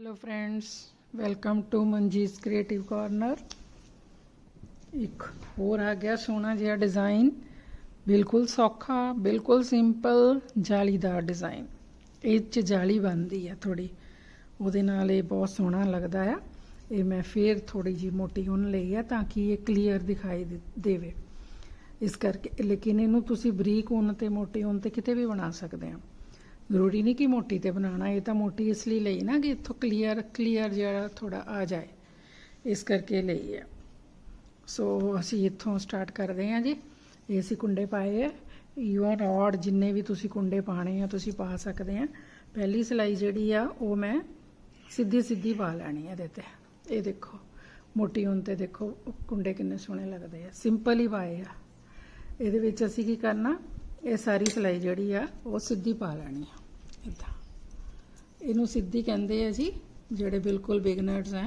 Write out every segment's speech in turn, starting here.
Hello friends welcome to Manjit creative corner ਇੱਕ ਹੋਰ ਆ ਗਿਆ ਸੋਹਣਾ ਜਿਹਾ ਡਿਜ਼ਾਈਨ ਬਿਲਕੁਲ ਸੌਖਾ, ਬਿਲਕੁਲ ਸਿੰਪਲ ਜਾਲੀਦਾਰ ਡਿਜ਼ਾਈਨ ਇਹ ਚ ਜਾਲੀ ਬਣਦੀ ਆ ਥੋੜੀ ਉਹਦੇ ਨਾਲ ਇਹ ਬਹੁਤ ਸੋਹਣਾ ਲੱਗਦਾ ਆ। ਇਹ ਮੈਂ ਫੇਰ ਥੋੜੀ ਜੀ ਮੋਟੀ ਉਨ ਲਈ ਆ ਤਾਂ ਕਿ ਇਹ ਕਲੀਅਰ ਦਿਖਾਈ ਦੇ- ਦੇਵੇ। ਇਸ ਕਰਕੇ ਲੇਕਿਨ ਇਹਨੂੰ ਤੁਸੀਂ ਬਰੀਕ ਉਨ ਤੇ ਮੋਟੀ ਉਨ ਤੇ ਕਿਤੇ ਵੀ ਬਣਾ ਸਕਦੇ ਆ। ਜ਼ਰੂਰੀ ਨਹੀਂ ਕਿ ਮੋਟੀ ਤੇ ਬਣਾਉਣਾ, ਇਹ ਤਾਂ ਮੋਟੀ ਇਸ ਲਈ ਲਈ ਨਾ ਕਿ ਇੱਥੋਂ ਕਲੀਅਰ ਕਲੀਅਰ ਜਿਹੜਾ ਥੋੜਾ ਆ ਜਾਏ, ਇਸ ਕਰਕੇ ਲਈ ਹੈ। ਸੋ ਅਸੀਂ ਇੱਥੋਂ ਸਟਾਰਟ ਕਰਦੇ ਹਾਂ ਜੀ। ਇਹ ਅਸੀਂ ਕੁੰਡੇ ਪਾਏ ਆ। ਈਵਨ ਔਰ ਜਿੰਨੇ ਵੀ ਤੁਸੀਂ ਕੁੰਡੇ ਪਾਣੇ ਆ, ਤੁਸੀਂ ਪਾ ਸਕਦੇ ਆ। ਪਹਿਲੀ ਸਲਾਈ ਜਿਹੜੀ ਆ, ਉਹ ਮੈਂ ਸਿੱਧੀ ਸਿੱਧੀ ਪਾ ਲੈਣੀ ਹੈ ਇਹਦੇ ਤੇ। ਇਹ ਦੇਖੋ, ਮੋਟੀ ਹੁਣ ਤੇ ਦੇਖੋ, ਕੁੰਡੇ ਕਿੰਨੇ ਸੋਹਣੇ ਲੱਗਦੇ ਆ। ਸਿੰਪਲ ਹੀ ਪਾਏ ਆ। ਇਹਦੇ ਵਿੱਚ ਅਸੀਂ ਕੀ ਕਰਨਾ, ਇਹ ਸਾਰੀ ਸਲਾਈ ਜਿਹੜੀ ਆ, ਉਹ ਸਿੱਧੀ ਪਾ ਲੈਣੀ ਆ। ਇਦਾਂ ਇਹਨੂੰ ਸਿੱਧੀ ਕਹਿੰਦੇ ਆ ਜੀ ਜਿਹੜੇ ਬਿਲਕੁਲ ਬਿਗਨਰਸ ਆ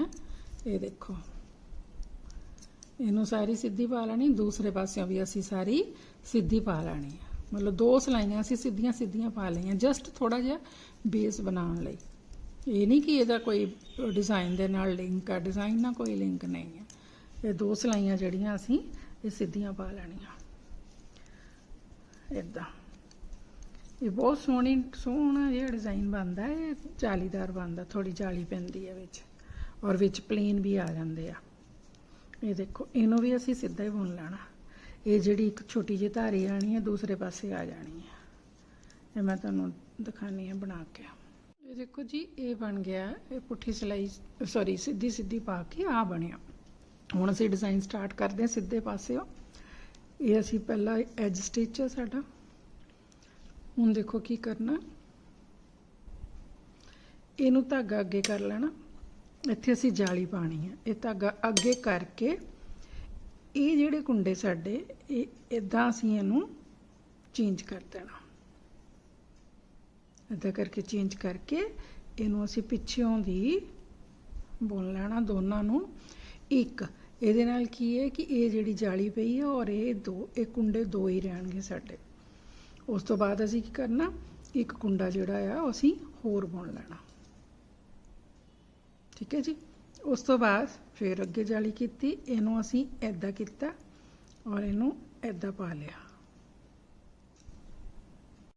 ਇਹ ਦੇਖੋ। ਇਹਨੂੰ ਸਾਰੀ ਸਿੱਧੀ ਪਾ ਲੈਣੀ, ਦੂਸਰੇ ਪਾਸਿਓਂ ਵੀ ਅਸੀਂ ਸਾਰੀ ਸਿੱਧੀ ਪਾ ਲੈਣੀ ਹੈ ਮਤਲਬ ਦੋ ਸਲਾਈਆਂ ਅਸੀਂ ਸਿੱਧੀਆਂ ਸਿੱਧੀਆਂ ਪਾ ਲਈਆਂ ਜਸਟ ਥੋੜਾ ਜਿਹਾ ਬੇਸ ਬਣਾਉਣ ਲਈ। ਇਹ ਨਹੀਂ ਕਿ ਇਹਦਾ ਕੋਈ ਡਿਜ਼ਾਈਨ ਦੇ ਨਾਲ ਲਿੰਕ ਆ ਡਿਜ਼ਾਈਨ ਨਾਲ ਕੋਈ ਲਿੰਕ ਨਹੀਂ ਹੈ ਇਹ ਦੋ ਸਲਾਈਆਂ ਜਿਹੜੀਆਂ ਅਸੀਂ, ਇਹ ਸਿੱਧੀਆਂ ਪਾ ਲੈਣੀਆਂ। ਇਦਾਂ ਇਹ ਬਹੁਤ ਸੋਹਣੀ, ਸੋਹਣਾ ਜਿਹਾ ਡਿਜ਼ਾਈਨ ਬਣਦਾ ਹੈ ਇਹ ਜਾਲੀਦਾਰ ਬਣਦਾ ਥੋੜੀ ਜਾਲੀ ਪੈਂਦੀ ਹੈ ਵਿੱਚ ਔਰ ਵਿੱਚ ਪਲੇਨ ਵੀ ਆ ਜਾਂਦੇ ਆ। ਇਹ ਦੇਖੋ, ਇਹਨੂੰ ਵੀ ਅਸੀਂ ਸਿੱਧਾ ਹੀ ਬੁਣ ਲੈਣਾ। ਇਹ ਜਿਹੜੀ ਇੱਕ ਛੋਟੀ ਜਿਹੀ ਧਾਰੀ ਆਣੀ ਹੈ, ਦੂਸਰੇ ਪਾਸੇ ਆ ਜਾਣੀ ਹੈ। ਇਹ ਮੈਂ ਤੁਹਾਨੂੰ ਦਿਖਾਣੀ ਹੈ ਬਣਾ ਕੇ। ਇਹ ਦੇਖੋ ਜੀ, ਇਹ ਬਣ ਗਿਆ, ਇਹ ਪੁੱਠੀ ਸਲਾਈ ਸੌਰੀ ਸਿੱਧੀ ਸਿੱਧੀ ਪਾ ਕੇ ਆ ਬਣਿਆ। ਹੁਣ ਅਸੀਂ ਡਿਜ਼ਾਈਨ ਸਟਾਰਟ ਕਰਦੇ ਹਾਂ ਸਿੱਧੇ ਪਾਸਿਓਂ। ਇਹ ਅਸੀਂ ਪਹਿਲਾਂ ਐਜ ਸਟਿਚ ਹੈ ਸਾਡਾ। ਹੁਣ ਦੇਖੋ ਕੀ ਕਰਨਾ। ਇਹਨੂੰ ਧਾਗਾ ਅੱਗੇ ਕਰ ਲੈਣਾ। ਇੱਥੇ ਅਸੀਂ ਜਾਲੀ ਪਾਣੀ ਹੈ ਇਹ ਧਾਗਾ ਅੱਗੇ ਕਰਕੇ ਇਹ ਜਿਹੜੇ ਕੁੰਡੇ ਸਾਡੇ, ਇਹ ਇਦਾਂ ਅਸੀਂ ਇਹਨੂੰ ਚੇਂਜ ਕਰ ਦੇਣਾ। ਇਦਾਂ ਕਰਕੇ ਚੇਂਜ ਕਰਕੇ ਇਹਨੂੰ ਅਸੀਂ ਪਿੱਛੋਂ ਦੀ ਬੁਣ ਲੈਣਾ ਦੋਨਾਂ ਨੂੰ। ਇੱਕ, ਇਹਦੇ ਨਾਲ ਕੀ ਹੈ ਕਿ ਇਹ ਜਿਹੜੀ ਜਾਲੀ ਪਈ ਹੈ ਔਰ ਇਹ ਦੋ, ਇਹ ਕੁੰਡੇ ਦੋ ਹੀ ਰਹਿਣਗੇ ਸਾਡੇ। ਉਸ ਤੋਂ ਬਾਅਦ ਅਸੀਂ ਕੀ ਕਰਨਾ? ਇੱਕ ਕੁੰਡਾ ਜਿਹੜਾ ਆ ਅਸੀਂ ਹੋਰ ਬੁਣ ਲੈਣਾ। ਠੀਕ ਹੈ ਜੀ? ਉਸ ਤੋਂ ਬਾਅਦ ਫਿਰ ਅੱਗੇ ਜਾਲੀ ਕੀਤੀ, ਇਹਨੂੰ ਅਸੀਂ ਐਦਾਂ ਕੀਤਾ ਔਰ ਇਹਨੂੰ ਐਦਾਂ ਪਾ ਲਿਆ।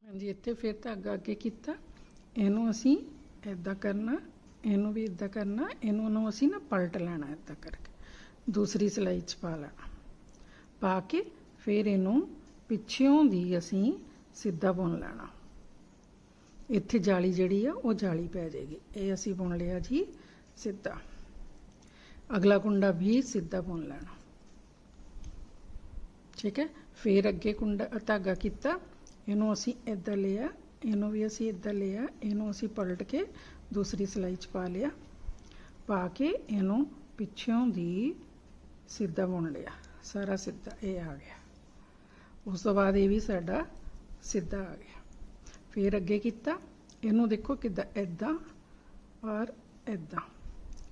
ਹਾਂਜੀ, ਇੱਥੇ ਫਿਰ ਧਾਗਾ ਅੱਗੇ ਕੀਤਾ। ਇਹਨੂੰ ਅਸੀਂ ਐਦਾਂ ਕਰਨਾ, ਇਹਨੂੰ ਵੀ ਇਦਾਂ ਕਰਨਾ, ਇਹਨੂੰ ਨੂੰ ਅਸੀਂ ਨਾ ਪਲਟ ਲੈਣਾ ਇਦਾਂ ਕਰਕੇ। ਦੂਸਰੀ ਸਲਾਈ 'ਚ ਪਾ ਲੈਣਾ। ਪਾ ਕੇ ਫਿਰ ਇਹਨੂੰ ਪਿੱਛੋਂ ਦੀ ਅਸੀਂ ਸਿੱਧਾ ਬੁਣ ਲੈਣਾ। ਇੱਥੇ ਜਾਲੀ ਜਿਹੜੀ ਆ, ਉਹ ਜਾਲੀ ਪੈ ਜਾਏਗੀ। ਇਹ ਅਸੀਂ ਬੁਣ ਲਿਆ ਜੀ ਸਿੱਧਾ। ਅਗਲਾ ਕੁੰਡਾ ਵੀ ਸਿੱਧਾ ਬੁਣ ਲੈਣਾ। ਠੀਕ ਹੈ? ਫਿਰ ਅੱਗੇ ਕੁੰਡਾ ਧਾਗਾ ਕੀਤਾ। ਇਹਨੂੰ ਅਸੀਂ ਇੱਦਾਂ ਲਿਆ, ਇਹਨੂੰ ਵੀ ਅਸੀਂ ਇੱਦਾਂ ਲਿਆ, ਇਹਨੂੰ ਅਸੀਂ ਪਲਟ ਕੇ ਦੂਸਰੀ ਸਲਾਈ 'ਚ ਪਾ ਲਿਆ। ਪਾ ਕੇ ਇਹਨੂੰ ਪਿੱਛੋਂ ਦੀ ਸਿੱਧਾ ਬੁਣ ਲਿਆ। ਸਾਰਾ ਸਿੱਧਾ ਇਹ ਆ ਗਿਆ। ਉਸ ਤੋਂ ਬਾਅਦ ਇਹ ਵੀ ਸਾਡਾ ਸਿੱਧਾ ਆ ਗਿਆ। ਫਿਰ ਅੱਗੇ ਕੀਤਾ, ਇਹਨੂੰ ਦੇਖੋ ਕਿੱਦਾਂ ਐਦਾਂ ਔਰ ਐਦਾਂ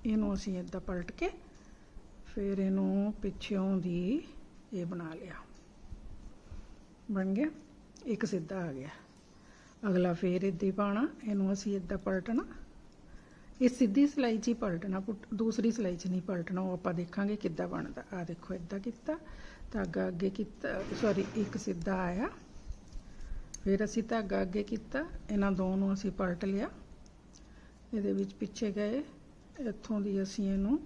ਇਹਨੂੰ ਅਸੀਂ ਐਦਾਂ ਪਲਟ ਕੇ ਫਿਰ ਇਹਨੂੰ ਪਿੱਛੋਂ ਦੀ ਇਹ ਬਣਾ ਲਿਆ। ਬਣ ਗਿਆ? ਇੱਕ ਸਿੱਧਾ ਆ ਗਿਆ। ਅਗਲਾ ਫੇਰ ਇੱਦਾਂ ਹੀ ਪਾਣਾ ਇਹਨੂੰ ਅਸੀਂ ਇੱਦਾਂ ਪਲਟਣਾ। ਇਹ ਸਿੱਧੀ ਸਲਾਈ 'ਚ ਹੀ ਪਲਟਣਾ, ਪੁੱਟ- ਦੂਸਰੀ ਸਲਾਈ 'ਚ ਨਹੀਂ ਪਲਟਣਾ, ਉਹ ਆਪਾਂ ਦੇਖਾਂਗੇ ਕਿੱਦਾਂ ਬਣਦਾ। ਆ ਦੇਖੋ ਇੱਦਾਂ ਕੀਤਾ ਧਾਗਾ ਅੱਗੇ ਕੀਤਾ ਸੌਰੀ ਇੱਕ ਸਿੱਧਾ ਆਇਆ। ਫਿਰ ਅਸੀਂ ਧਾਗਾ ਅੱਗੇ ਕੀਤਾ, ਇਹਨਾਂ ਦੋ ਨੂੰ ਅਸੀਂ ਪਲਟ ਲਿਆ। ਇਹਦੇ ਵਿੱਚ ਪਿੱਛੇ ਗਏ, ਇੱਥੋਂ ਦੀ ਅਸੀਂ ਇਹਨੂੰ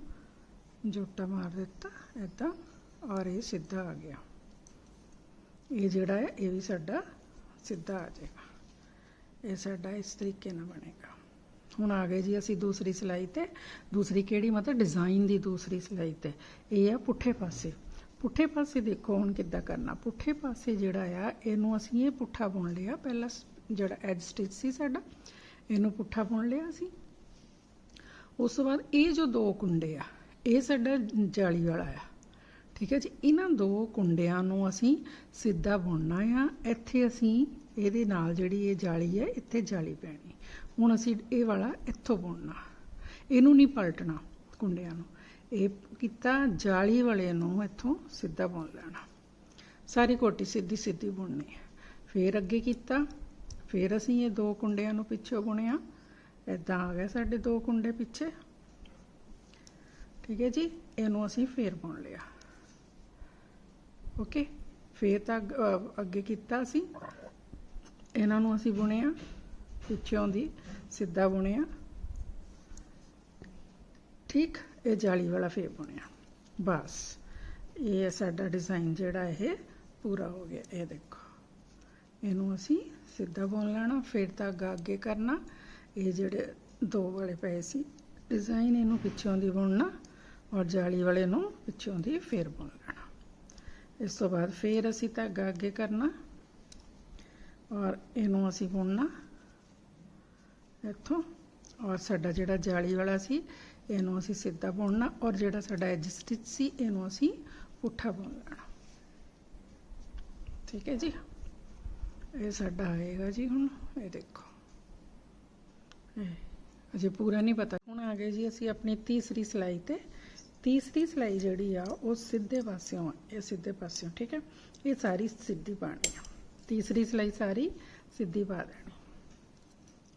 ਜੋਟਾ ਮਾਰ ਦਿੱਤਾ ਇੱਦਾਂ ਔਰ ਇਹ ਸਿੱਧਾ ਆ ਗਿਆ। ਇਹ ਜਿਹੜਾ ਹੈ, ਇਹ ਵੀ ਸਾਡਾ ਸਿੱਧਾ ਆ ਜਾਏਗਾ। ਇਹ ਸਾਡਾ ਇਸ ਤਰੀਕੇ ਨਾਲ ਬਣੇਗਾ। ਹੁਣ ਆ ਗਏ ਜੀ ਅਸੀਂ ਦੂਸਰੀ ਸਿਲਾਈ ਤੇ। ਦੂਸਰੀ ਕਿਹੜੀ? ਮਤਲਬ ਡਿਜ਼ਾਈਨ ਦੀ ਦੂਸਰੀ ਸਿਲਾਈ ਤੇ। ਇਹ ਆ ਪੁੱਠੇ ਪਾਸੇ। ਪੁੱਠੇ ਪਾਸੇ ਦੇਖੋ ਹੁਣ ਕਿੱਦਾਂ ਕਰਨਾ। ਪੁੱਠੇ ਪਾਸੇ ਜਿਹੜਾ ਆ, ਇਹਨੂੰ ਅਸੀਂ ਇਹ ਪੁੱਠਾ ਬੁਣ ਲਿਆ। ਪਹਿਲਾਂ ਜਿਹੜਾ ਐਜ ਸਟਿਚ ਸੀ ਸਾਡਾ, ਇਹਨੂੰ ਪੁੱਠਾ ਬੁਣ ਲਿਆ ਅਸੀਂ। ਉਸ ਤੋਂ ਬਾਅਦ ਇਹ ਜੋ ਦੋ ਕੁੰਡੇ ਆ, ਇਹ ਸਾਡਾ ਜਾਲੀ ਵਾਲਾ ਆ। ਠੀਕ ਹੈ ਜੀ? ਇਹਨਾਂ ਦੋ ਕੁੰਡਿਆਂ ਨੂੰ ਅਸੀਂ ਸਿੱਧਾ ਬੁਣਨਾ ਆ। ਇੱਥੇ ਅਸੀਂ ਇਹਦੇ ਨਾਲ ਜਿਹੜੀ ਇਹ ਜਾਲੀ ਹੈ ਇੱਥੇ ਜਾਲੀ ਪੈਣੀ। ਹੁਣ ਅਸੀਂ ਇਹ ਵਾਲਾ ਇੱਥੋਂ ਬੁਣਨਾ। ਇਹਨੂੰ ਨਹੀਂ ਪਲਟਣਾ ਕੁੰਡਿਆਂ ਨੂੰ। ਇਹ ਕੀਤਾ, ਜਾਲੀ ਵਾਲੇ ਨੂੰ ਇੱਥੋਂ ਸਿੱਧਾ ਬੁਣ ਲੈਣਾ। ਸਾਰੀ ਕੋਟੀ ਸਿੱਧੀ ਸਿੱਧੀ ਬੁਣਨੀ ਹੈ। ਫਿਰ ਅੱਗੇ ਕੀਤਾ, ਫਿਰ ਅਸੀਂ ਇਹ ਦੋ ਕੁੰਡਿਆਂ ਨੂੰ ਪਿੱਛੋਂ ਬੁਣਿਆ। ਇਦਾਂ ਆ ਗਿਆ ਸਾਡੇ ਦੋ ਕੁੰਡੇ ਪਿੱਛੇ। ਠੀਕ ਹੈ ਜੀ, ਇਹਨੂੰ ਅਸੀਂ ਫੇਰ ਬੁਣ ਲਿਆ। ਓਕੇ, ਫੇਰ ਤਾਂ ਅੱਗ- ਅੱਗੇ ਕੀਤਾ ਅਸੀਂ। ਇਹਨਾਂ ਨੂੰ ਅਸੀਂ ਬੁਣਿਆ, ਪਿੱਛੋਂ ਦੀ ਸਿੱਧਾ ਬੁਣਿਆ। ਠੀਕ ਇਹ ਜਾਲੀ ਵਾਲਾ ਫੇਰ ਬੁਣਿਆ। ਬਸ, ਇਹ ਸਾਡਾ ਡਿਜ਼ਾਈਨ ਜਿਹੜਾ ਇਹ ਪੂਰਾ ਹੋ ਗਿਆ। ਇਹ ਦੇਖੋ, ਇਹਨੂੰ ਅਸੀਂ ਸਿੱਧਾ ਬੁਣ ਲੈਣਾ, ਫਿਰ ਧਾਗਾ ਅੱਗੇ ਕਰਨਾ। ਇਹ ਜਿਹੜੇ ਦੋ ਵਾਲੇ ਪਏ ਸੀ ਡਿਜ਼ਾਈਨ ਇਹਨੂੰ ਪਿੱਛੋਂ ਦੀ ਬੁਣਨਾ ਔਰ ਜਾਲੀ ਵਾਲੇ ਨੂੰ ਪਿੱਛੋਂ ਦੀ ਫੇਰ ਬੁਣ ਲੈਣਾ। ਇਸ ਤੋਂ ਬਾਅਦ ਫੇਰ ਅਸੀਂ ਧਾਗਾ ਅੱਗੇ ਕਰਨਾ ਔਰ ਇਹਨੂੰ ਅਸੀਂ ਬੁਣਨਾ ਇੱਥੋਂ। ਔਰ ਸਾਡਾ ਜਿਹੜਾ ਜਾਲੀ ਵਾਲਾ ਸੀ ਇਹਨੂੰ ਅਸੀਂ ਸਿੱਧਾ ਬੁਣਨਾ ਔਰ ਜਿਹੜਾ ਸਾਡਾ ਐਜ ਸਟਿਚ ਸੀ, ਇਹਨੂੰ ਅਸੀਂ ਪੁੱਠਾ ਬੁਣ ਲੈਣਾ। ਠੀਕ ਹੈ ਜੀ? ਇਹ ਸਾਡਾ ਆਏਗਾ ਜੀ ਹੁਣ, ਇਹ ਦੇਖੋ। ਇਹ ਅਜੇ ਪੂਰਾ ਨਹੀਂ ਪਤਾ। ਹੁਣ ਆ ਗਏ ਜੀ ਅਸੀਂ ਆਪਣੀ ਤੀਸਰੀ ਸਲਾਈ ਤੇ। ਤੀਸਰੀ ਸਲਾਈ ਜਿਹੜੀ ਆ, ਉਹ ਸਿੱਧੇ ਪਾਸਿਓਂ ਆ, ਇਹ ਸਿੱਧੇ ਪਾਸਿਓਂ, ਠੀਕ ਹੈ? ਇਹ ਸਾਰੀ ਸਿੱਧੀ ਪਾਣੀ ਆ। ਤੀਸਰੀ ਸਲਾਈ ਸਾਰੀ ਸਿੱਧੀ ਪਾ ਦੇਣੀ।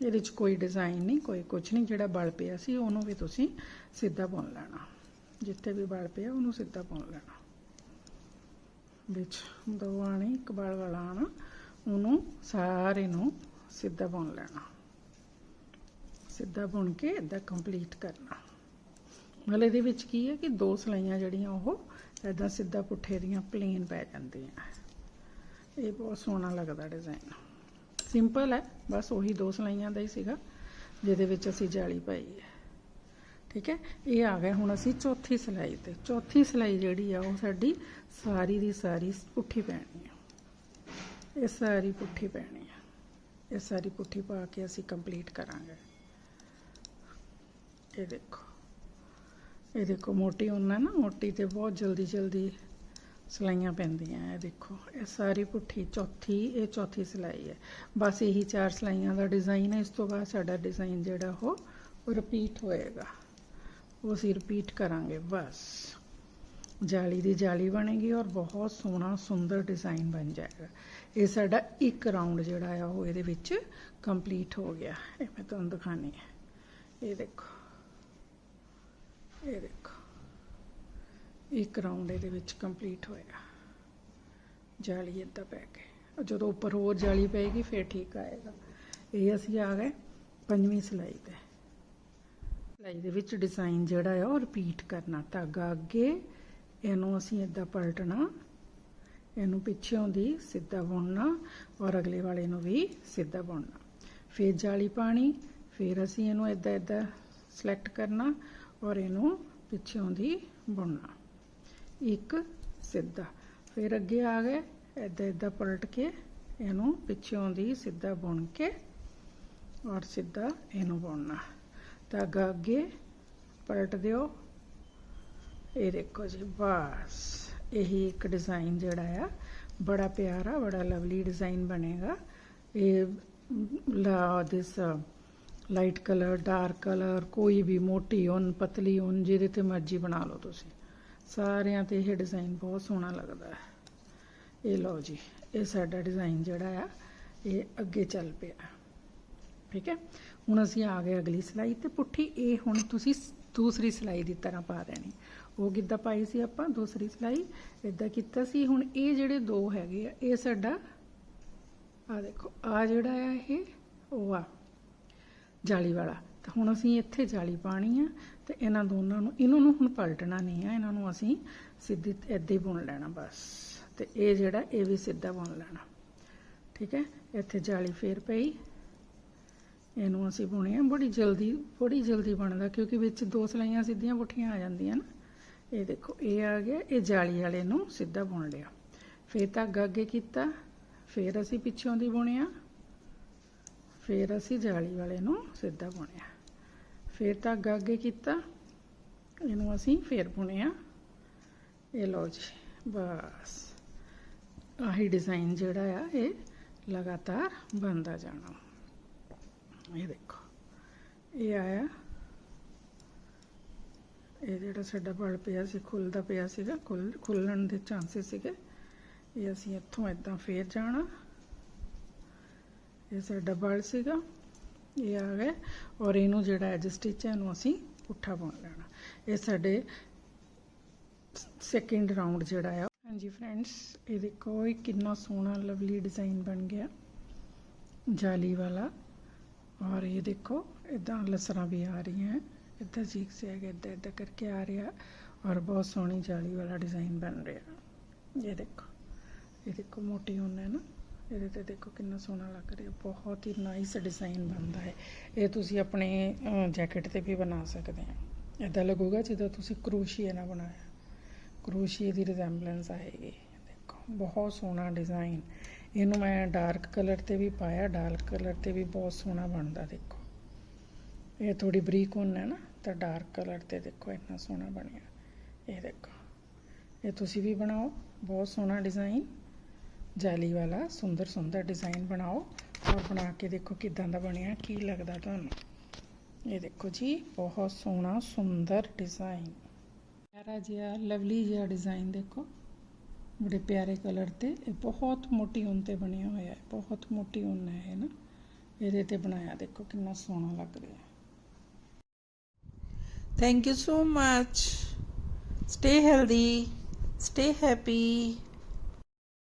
ਇਹਦੇ ਵਿੱਚ ਕੋਈ ਡਿਜ਼ਾਈਨ ਨਹੀਂ, ਕੋਈ ਕੁਝ ਨਹੀਂ, ਜਿਹੜਾ ਬਲ ਪਿਆ ਸੀ, ਉਹਨੂੰ ਵੀ ਤੁਸੀਂ ਸਿੱਧਾ ਬੁਣ ਲੈਣਾ। ਜਿੱਥੇ ਵੀ ਬਲ ਪਿਆ, ਉਹਨੂੰ ਸਿੱਧਾ ਬੁਣ ਲੈਣਾ। ਵਿੱਚ ਦੋ ਆਣੇ, ਇੱਕ ਬਲ ਵਾਲਾ ਆਣਾ, ਉਹਨੂੰ ਸਾਰੇ ਨੂੰ ਸਿੱਧਾ ਬੁਣ ਲੈਣਾ। ਸਿੱਧਾ ਬੁਣ ਕੇ ਇਦਾਂ ਕੰਪਲੀਟ ਕਰਨਾ। ਮਤਲਬ ਇਹਦੇ ਵਿੱਚ ਕੀ ਹੈ ਕਿ ਦੋ ਸਲਾਈਆਂ ਜਿਹੜੀਆਂ, ਉਹ ਇਦਾਂ ਸਿੱਧਾ ਪੁੱਠੇ ਦੀਆਂ ਪਲੇਨ ਪੈ ਜਾਂਦੀਆਂ। ਇਹ ਬਹੁਤ ਸੋਹਣਾ ਲੱਗਦਾ ਡਿਜ਼ਾਈਨ ਸਿੰਪਲ ਹੈ, ਬਸ ਉਹੀ ਦੋ ਸਲਾਈਆਂ ਦਾ ਹੀ ਸੀਗਾ, ਜਿਹਦੇ ਵਿੱਚ ਅਸੀਂ ਜਾਲੀ ਪਾਈ ਹੈ। ਠੀਕ ਹੈ, ਇਹ ਆ ਗਿਆ ਹੁਣ ਅਸੀਂ ਚੌਥੀ ਸਲਾਈ ਤੇ। ਚੌਥੀ ਸਲਾਈ ਜਿਹੜੀ ਆ, ਉਹ ਸਾਡੀ ਸਾਰੀ ਦੀ ਸਾਰੀ ਪੁੱਠੀ ਪੈਣੀ ਆ। ਇਹ ਸਾਰੀ ਪੁੱਠੀ ਪੈਣੀ ਆ। ਇਹ ਸਾਰੀ ਪੁੱਠੀ ਪਾ ਕੇ ਅਸੀਂ ਕੰਪਲੀਟ ਕਰਾਂਗੇ। ਇਹ ਦੇਖੋ ਇਹ ਦੇਖੋ ਮੋਟੀ ਉਹਨਾਂ ਨਾ, ਮੋਟੀ ਤੇ ਬਹੁਤ ਜਲਦੀ ਜਲਦੀ ਸਿਲਾਈਆਂ ਪੈਂਦੀਆਂ, ਇਹ ਦੇਖੋ, ਇਹ ਸਾਰੀ ਪੁੱਠੀ, ਚੌਥੀ, ਇਹ ਚੌਥੀ ਸਿਲਾਈ ਹੈ। ਬਸ ਇਹੀ ਚਾਰ ਸਿਲਾਈਆਂ ਦਾ ਡਿਜ਼ਾਈਨ ਹੈ, ਇਸ ਤੋਂ ਬਾਅਦ ਸਾਡਾ ਡਿਜ਼ਾਈਨ ਜਿਹੜਾ ਉਹ ਰਿਪੀਟ ਹੋਏਗਾ। ਉਹ ਅਸੀਂ ਰਿਪੀਟ ਕਰਾਂਗੇ, ਬਸ। ਜਾਲੀ ਦੀ ਜਾਲੀ ਬਣੇਗੀ ਔਰ ਬਹੁਤ ਸੋਹਣਾ, ਸੁੰਦਰ ਡਿਜ਼ਾਈਨ ਬਣ ਜਾਏਗਾ। ਇਹ ਸਾਡਾ ਇੱਕ ਰਾਉਂਡ ਜਿਹੜਾ ਆ, ਉਹ ਇਹਦੇ ਵਿੱਚ ਕੰਪਲੀਟ ਹੋ ਗਿਆ। ਇਹ ਮੈਂ ਤੁਹਾਨੂੰ ਦਿਖਾਣੀ ਹੈ। ਇਹ ਦੇਖੋ ਇਹ ਦੇਖੋ। ਇੱਕ ਰਾਉਂਡ ਇਹਦੇ ਵਿੱਚ ਕੰਪਲੀਟ ਹੋਇਆ। ਜਾਲੀ ਇੱਦਾਂ ਪੈ ਕੇ ਜਦੋਂ ਉੱਪਰ ਹੋਰ ਜਾਲੀ ਪਏਗੀ, ਫਿਰ ਠੀਕ ਆਏਗਾ। ਇਹ ਅਸੀਂ ਆ ਗਏ ਪੰਜਵੀਂ ਸਿਲਾਈ ਤੇ। ਸਿਲਾਈ ਦੇ ਵਿੱਚ ਡਿਜ਼ਾਈਨ ਜਿਹੜਾ ਆ ਉਹ ਰਿਪੀਟ ਕਰਨਾ। ਧਾਗਾ ਅੱਗੇ, ਇਹਨੂੰ ਅਸੀਂ ਇੱਦਾਂ ਪਲਟਣਾ। ਇਹਨੂੰ ਪਿੱਛੋਂ ਦੀ ਸਿੱਧਾ ਬੁਣਨਾ ਔਰ ਅਗਲੇ ਵਾਲੇ ਨੂੰ ਵੀ ਸਿੱਧਾ ਬੁਣਨਾ। ਫਿਰ ਜਾਲੀ ਪਾਣੀ, ਫਿਰ ਅਸੀਂ ਇਹਨੂੰ ਇੱਦਾਂ ਇੱਦਾਂ ਸਿਲੈਕਟ ਕਰਨਾ ਔਰ ਇਹਨੂੰ ਪਿੱਛੋਂ ਦੀ ਬੁਣਨਾ। ਇੱਕ ਸਿੱਧਾ। ਫਿਰ ਅੱਗੇ ਆ ਗਏ ਇੱਦਾਂ ਇੱਦਾਂ ਪਲਟ ਕੇ ਇਹਨੂੰ ਪਿੱਛੋਂ ਦੀ ਸਿੱਧਾ ਬੁਣ ਕੇ ਔਰ ਸਿੱਧਾ ਇਹਨੂੰ ਬੁਣਨਾ। ਧਾਗਾ ਅੱਗੇ ਪਲਟ ਦਿਓ। ਇਹ ਦੇਖੋ ਜੀ, ਬਸ। ਇਹੀ ਇੱਕ ਡਿਜ਼ਾਈਨ ਜਿਹੜਾ ਆ, ਬੜਾ ਪਿਆਰਾ, ਬੜਾ ਲਵਲੀ ਡਿਜ਼ਾਈਨ ਬਣੇਗਾ। ਇਹ ਲਾ this light colour, dark colour, ਕੋਈ ਵੀ ਮੋਟੀ, ਉਨ, ਪਤਲੀ, ਉਨ, ਜਿਹਦੇ ਤੇ ਮਰਜ਼ੀ ਬਣਾ ਲਓ ਤੁਸੀਂ। ਸਾਰਿਆਂ ਤੇ ਇਹ ਡਿਜ਼ਾਈਨ ਬਹੁਤ ਸੋਹਣਾ ਲੱਗਦਾ ਹੈ। ਇਹ ਲਓ ਜੀ, ਇਹ ਸਾਡਾ ਡਿਜ਼ਾਈਨ ਜਿਹੜਾ ਆ, ਇਹ ਅੱਗੇ ਚੱਲ ਪਿਆ। ਠੀਕ ਹੈ? ਹੁਣ ਅਸੀਂ ਆ ਗਏ ਅਗਲੀ ਸਿਲਾਈ ਤੇ ਪੁੱਠੀ, ਇਹ ਹੁਣ ਤੁਸੀਂ ਦੂਸਰੀ ਸਿਲਾਈ ਦੀ ਤਰ੍ਹਾਂ ਪਾ ਦੇਣੀ। ਉਹ ਕਿੱਦਾਂ ਪਾਈ ਸੀ ਆਪਾਂ? ਦੂਸਰੀ ਸਿਲਾਈ ਇਦਾਂ ਕੀਤਾ ਸੀ, ਹੁਣ ਇਹ ਜਿਹੜੇ ਦੋ ਹੈਗੇ ਆ, ਇਹ ਸਾਡਾ ਆ ਦੇਖੋ ਆ ਜਿਹੜਾ ਆ ਇਹ, ਉਹ ਆ, ਜਾਲੀ ਵਾਲਾ। ਤਾਂ ਹੁਣ ਅਸੀਂ ਇੱਥੇ ਜਾਲੀ ਪਾਣੀ ਆ ਤੇ ਇਹਨਾਂ ਦੋਨਾਂ ਨੂੰ, ਇਹਨਾਂ ਨੂੰ ਹੁਣ ਪਲਟਣਾ ਨਹੀਂ ਆ, ਇਹਨਾਂ ਨੂੰ ਅਸੀਂ ਸਿੱਧੀ ਇੱਦਾਂ ਹੀ ਬੁਣ ਲੈਣਾ ਬਸ। ਤੇ ਇਹ ਜਿਹੜਾ, ਇਹ ਵੀ ਸਿੱਧਾ ਬੁਣ ਲੈਣਾ। ਠੀਕ ਹੈ? ਇੱਥੇ ਜਾਲੀ ਫੇਰ ਪਈ। ਇਹਨੂੰ ਅਸੀਂ ਬੁਣਿਆ। ਬੜੀ ਜਲਦੀ ਬੜੀ ਜਲਦੀ ਬਣਦਾ, ਕਿਉਂਕਿ ਵਿੱਚ ਦੋ ਸਲਾਈਆਂ ਸਿੱਧੀਆਂ ਪੁੱਠੀਆਂ ਆ ਜਾਂਦੀਆਂ ਨਾ। ਇਹ ਦੇਖੋ, ਇਹ ਆ ਗਿਆ, ਇਹ ਜਾਲੀ ਵਾਲੇ ਨੂੰ ਸਿੱਧਾ ਬੁਣ ਲਿਆ। ਫੇਰ ਧਾਗਾ ਅੱਗੇ ਕੀਤਾ। ਫੇਰ ਅਸੀਂ ਪਿੱਛੋਂ ਦੀ ਬੁਣਿਆ। ਫੇਰ ਅਸੀਂ ਜਾਲੀ ਵਾਲੇ ਨੂੰ ਸਿੱਧਾ ਬੁਣਿਆ। ਫੇਰ ਧਾਗਾ ਅੱਗੇ ਕੀਤਾ। ਇਹਨੂੰ ਅਸੀਂ ਫੇਰ ਬੁਣਿਆ ਇਹ ਲਓ ਜੀ, ਬਸ। ਆਹੀ ਡਿਜ਼ਾਈਨ ਜਿਹੜਾ ਆ, ਇਹ ਲਗਾਤਾਰ ਬਣਦਾ ਜਾਣਾ। ਇਹ ਦੇਖੋ, ਇਹ ਆਇਆ। ਇਹ ਜਿਹੜਾ ਸਾਡਾ ਬਲ ਪਿਆ ਸੀ, ਖੁੱਲਦਾ ਪਿਆ ਸੀਗਾ, ਖੁੱਲ, ਖੁੱਲਣ ਦੇ ਚਾਂਸਸ ਸੀਗੇ। ਇਹ ਅਸੀਂ ਇੱਥੋਂ ਇਦਾਂ ਫੇਰ ਜਾਣਾ। ਇਹ ਸਾਡਾ ਬਲ ਸੀਗਾ। ਇਹ ਆ ਗਿਆ ਔਰ ਇਹਨੂੰ ਜਿਹੜਾ ਐਜ ਸਟਿਚ ਹੈ ਇਹਨੂੰ ਅਸੀਂ ਪੁੱਠਾ ਬੁਣ ਲੈਣਾ ਇਹ ਸਾਡੇ ਸੈਕਿੰਡ ਰਾਉਂਡ ਜਿਹੜਾ ਆ। ਹਾਂਜੀ ਫਰੈਂਡਸ ਇਹ ਦੇਖੋ, ਇਹ ਕਿੰਨਾ ਸੋਹਣਾ ਲਵਲੀ ਡਿਜ਼ਾਈਨ ਬਣ ਗਿਆ। ਜਾਲੀ ਵਾਲਾ। ਔਰ ਇਹ ਦੇਖੋ ਇਦਾਂ ਲਸਰਾਂ ਵੀ ਆ ਰਹੀਆਂ। ਇਦਾਂ ਚੀਕ ਸੇ ਆਗੇ ਇਦਾਂ ਇਦਾਂ ਕਰਕੇ ਆ ਰਿਹਾ। ਔਰ ਬਹੁਤ ਸੋਹਣੀ ਜਾਲੀ ਵਾਲਾ ਡਿਜ਼ਾਈਨ ਬਣ ਰਿਹਾ। ਇਹ ਦੇਖੋ। ਇਹ ਦੇਖੋ, ਮੋਟੀ ਹੁਣ ਨਾ। ਇਹਦੇ ਤੇ ਦੇਖੋ ਕਿੰਨਾ ਸੋਹਣਾ ਲੱਗ ਰਿਹਾ, ਬਹੁਤ ਹੀ ਨਾਈਸ ਡਿਜ਼ਾਈਨ ਬਣਦਾ ਹੈ। ਇਹ ਤੁਸੀਂ ਆਪਣੇ ਜੈਕਟ ਤੇ ਵੀ ਬਣਾ ਸਕਦੇ ਆ। ਇਦਾਂ ਲੱਗੂਗਾ ਜਿੱਦਾਂ ਤੁਸੀਂ ਕਰੋਸ਼ੀਏ ਨਾਲ ਬਣਾਇਆ। ਕਰੋਸ਼ੀਏ ਦੀ ਰਿਜ਼ੈਂਬਲੈਂਸ ਆਏਗੀ ਦੇਖੋ, ਬਹੁਤ ਸੋਹਣਾ ਡਿਜ਼ਾਈਨ ਇਹਨੂੰ ਮੈਂ ਡਾਰਕ ਕਲਰ ਤੇ ਵੀ ਪਾਇਆ ਡਾਰਕ ਕਲਰ ਤੇ ਵੀ ਬਹੁਤ ਸੋਹਣਾ ਬਣਦਾ, ਦੇਖੋ। ਇਹ ਥੋੜੀ ਬਰੀਕ ਹੁਣ ਹੈ ਨਾ, ਤਾਂ ਡਾਰਕ ਕਲਰ ਤੇ ਦੇਖੋ ਇੰਨਾ ਸੋਹਣਾ ਬਣਿਆ। ਇਹ ਦੇਖੋ, ਇਹ ਤੁਸੀਂ ਵੀ ਬਣਾਓ, ਬਹੁਤ ਸੋਹਣਾ ਡਿਜ਼ਾਈਨ ਜਾਲੀ ਵਾਲਾ ਸੁੰਦਰ ਸੁੰਦਰ ਡਿਜ਼ਾਈਨ ਬਣਾਓ ਔਰ ਬਣਾ ਕੇ ਦੇਖੋ ਕਿਦਾਂ ਦਾ ਬਣਿਆ, ਕੀ ਲੱਗਦਾ ਤੁਹਾਨੂੰ ਇਹ ਦੇਖੋ ਜੀ, ਬਹੁਤ ਸੋਹਣਾ ਸੁੰਦਰ ਡਿਜ਼ਾਈਨ ਪਿਆਰਾ ਜਿਹਾ, ਲਵਲੀ ਜਿਹਾ ਡਿਜ਼ਾਈਨ ਦੇਖੋ ਬੜੇ ਪਿਆਰੇ ਕਲਰ ਤੇ, ਇਹ ਬਹੁਤ ਮੋਟੀ ਉਨ ਤੇ ਬਣਿਆ ਹੋਇਆ ਹੈ ਬਹੁਤ ਮੋਟੀ ਉਨ ਹੈ ਇਹ ਨਾ ਇਹਦੇ ਤੇ ਬਣਾਇਆ, ਦੇਖੋ ਕਿੰਨਾ ਸੋਹਣਾ ਲੱਗ ਰਿਹਾ ਹੈ Thank you so much. Stay healthy. Stay happy.